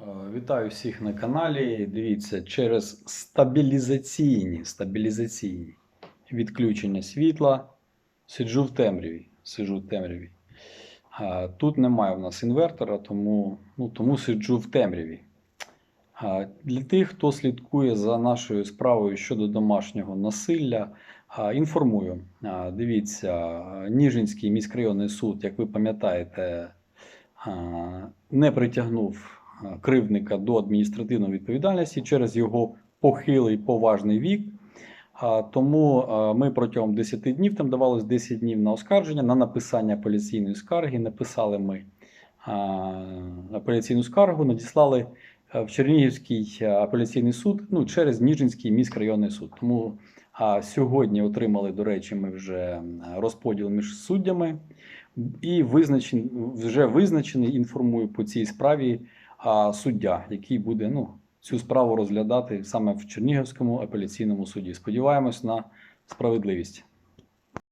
Е, Вітаю всіх на каналі. Дивіться, через стабілізаційні, стабілізаційні відключення світла сиджу в темряві. Сиджу в темряві. Тут немає в нас інвертора, тому, ну, тому сиджу в темряві. Для тих, хто слідкує за нашою справою щодо домашнього насилля, інформую. Дивіться, Ніжинський міськрайонний суд, як ви пам'ятаєте, не притягнув кривдника до адміністративної відповідальності через його похилий поважний вік. Тому ми протягом 10 днів, там давалось 10 днів на оскарження, на написання апеляційної скарги. Написали ми апеляційну скаргу, надіслали в Чернігівський апеляційний суд ну, через Ніжинський міськрайонний суд. Тому сьогодні отримали, до речі, ми вже розподіл між суддями і визначен, вже визначений, інформую по цій справі а, суддя, який буде ну, цю справу розглядати саме в Чернігівському апеляційному суді. Сподіваємось на справедливість.